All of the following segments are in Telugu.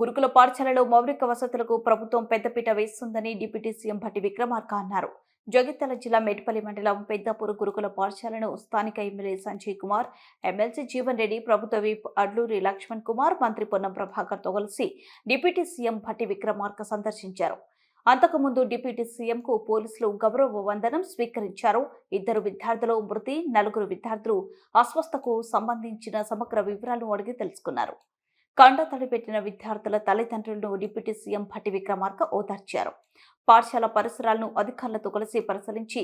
గురుకుల పాఠశాలలో మౌలిక వసతులకు ప్రభుత్వం పెద్దపీట వేస్తుందని డిప్యూటీ సీఎం భట్టి విక్రమార్క అన్నారు. జగిత్యాల జిల్లా మేడ్పల్లి మండలం పెద్దపూర్ గురుకుల పాఠశాలను స్థానిక ఎమ్మెల్యే సంజయ్ కుమార్ ఎమ్మెల్సీ జీవన్ రెడ్డి ప్రభుత్వ విప్ అడ్లూరి లక్ష్మణ్ కుమార్ మంత్రి పొన్నం ప్రభాకర్తో కలిసి డిప్యూటీ సీఎం భట్టి విక్రమార్క సందర్శించారు. అంతకుముందు డిప్యూటీ సీఎంకు పోలీసులు గౌరవ వందనం స్వీకరించారు. ఇద్దరు విద్యార్థులు మృతి నలుగురు విద్యార్థులు అస్వస్థకు సంబంధించిన సమగ్ర వివరాలు అడిగి తెలుసుకున్నారు. కండతడి పెట్టిన విద్యార్థుల తల్లిదండ్రులను డిప్యూటీ సీఎం భట్టి విక్రమార్క ఓదార్చారు. పాఠశాల పరిసరాలను అధికారులతో కలిసి పరిశీలించి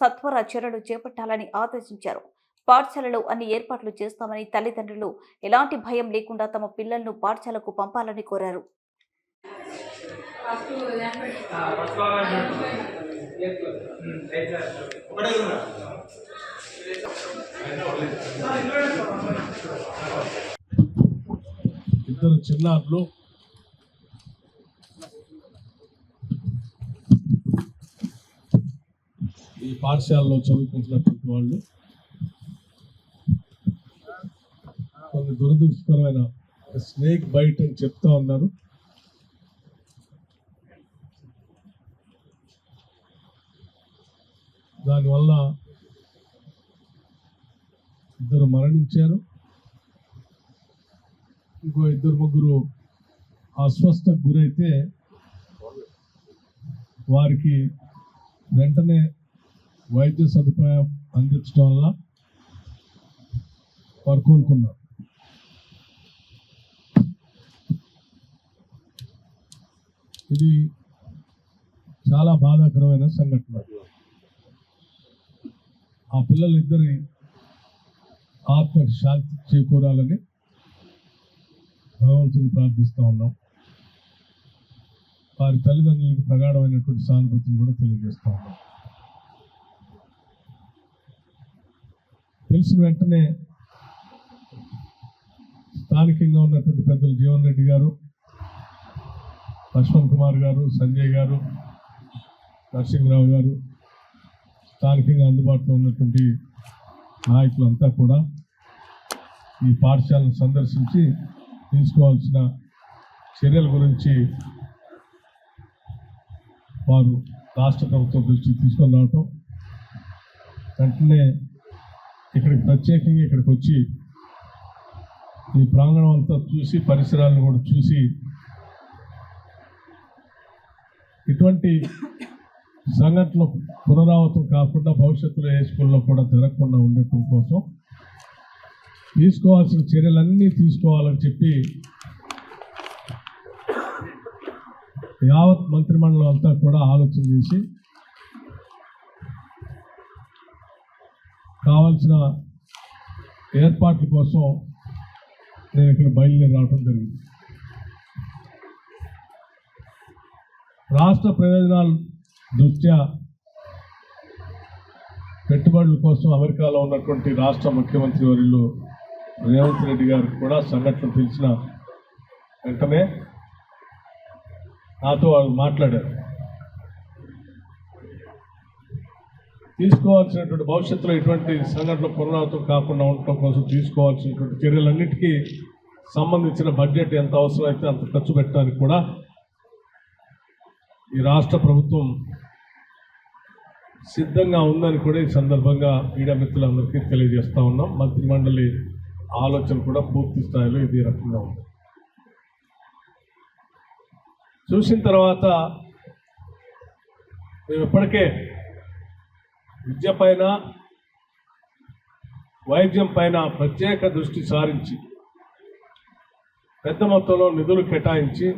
సత్వర చర్యలు చేపట్టాలని ఆదేశించారు. పాఠశాలలో అన్ని ఏర్పాట్లు చేస్తామని తల్లిదండ్రులు ఎలాంటి భయం లేకుండా తమ పిల్లలను పాఠశాలకు పంపాలని కోరారు. ఇద్దరు చిన్నారులు. ఈ పాఠశాలలో చదువుకుంటున్నటువంటి వాళ్ళు. కొన్ని దురదృష్టకరమైన స్నేక్ బైట్ అని చెప్తా ఉన్నారు. దానివల్ల ఇద్దరు మరణించారు. ఇంకో ఇద్దరు ముగ్గురు అస్వస్థకు గురైతే వారికి వెంటనే వైద్య సదుపాయం అందించడం వల్ల వారు కోలుకున్నారు. ఇది చాలా బాధాకరమైన సంఘటన. ఆ పిల్లలిద్దరి ఆత్మకి శాంతి చేకూరాలని భగవంతుని ప్రార్థిస్తూ ఉన్నాం. వారి తల్లిదండ్రులకు ప్రగాఢమైనటువంటి సానుభూతిని కూడా తెలియజేస్తూ ఉన్నాం. తెలిసిన వెంటనే స్థానికంగా ఉన్నటువంటి పెద్దలు జీవన్ రెడ్డి గారు లక్ష్మణ్ కుమార్ గారు సంజయ్ గారు నరసింహరావు గారు స్థానికంగా అందుబాటులో ఉన్నటువంటి నాయకులంతా కూడా ఈ పాఠశాలను సందర్శించి తీసుకోవాల్సిన చర్యల గురించి వారు రాష్ట్ర ప్రభుత్వం దృష్టికి తీసుకొని రావటం. వెంటనే ఇక్కడికి ప్రత్యేకంగా ఇక్కడికి వచ్చి ఈ ప్రాంగణం అంతా చూసి పరిసరాలను కూడా చూసి ఇటువంటి సంఘటనలు పునరావృతం కాకుండా భవిష్యత్తులో ఏ స్కూల్లో కూడా జరగకుండా ఉండటం కోసం తీసుకోవాల్సిన చర్యలన్నీ తీసుకోవాలని చెప్పి యావత్ మంత్రిమండలం అంతా కూడా ఆలోచన చేసి కావాల్సిన ఏర్పాట్ల కోసం నేను ఇక్కడ బయలుదేరి రావడం జరిగింది. రాష్ట్ర ప్రయోజనాల దృష్ట్యా పెట్టుబడుల కోసం అమెరికాలో ఉన్నటువంటి రాష్ట్ర ముఖ్యమంత్రి వర్యులు రేవంత్ రెడ్డి గారికి కూడా సంఘటన తెలిసిన వెంటనే నాతో వాళ్ళు మాట్లాడారు. తీసుకోవాల్సినటువంటి భవిష్యత్తులో ఇటువంటి సంఘటనలు పునరావృతం కాకుండా ఉండటం కోసం తీసుకోవాల్సినటువంటి చర్యలన్నిటికీ సంబంధించిన బడ్జెట్ ఎంత అవసరమైతే అంత ఖర్చు పెట్టడానికి కూడా ఈ రాష్ట్ర ప్రభుత్వం సిద్ధంగా ఉందని కూడా ఈ సందర్భంగా మీడియా మిత్రులందరికీ తెలియజేస్తూ ఉన్నాం. మంత్రిమండలి ఆలోచన కూడా పూర్తి స్థాయిలో ఇది రకంగా ఉంది. చూసిన తర్వాత మేము ఇప్పటికే విద్య పైన వైద్యం పైన ప్రత్యేక దృష్టి సారించి పెద్ద మొత్తంలో నిధులు కేటాయించి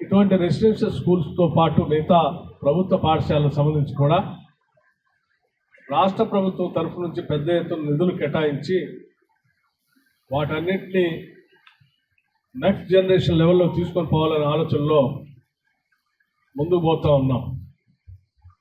ఇటువంటి రెసిడెన్షియల్ స్కూల్స్తో పాటు మిగతా ప్రభుత్వ పాఠశాలకు సంబంధించి కూడా రాష్ట్ర ప్రభుత్వం తరఫు నుంచి పెద్ద ఎత్తున నిధులు కేటాయించి వాటన్నిటిని నెక్స్ట్ జనరేషన్ లెవెల్లో తీసుకొని పోవాలనే ఆలోచనలో ముందుకు పోతా ఉన్నాం.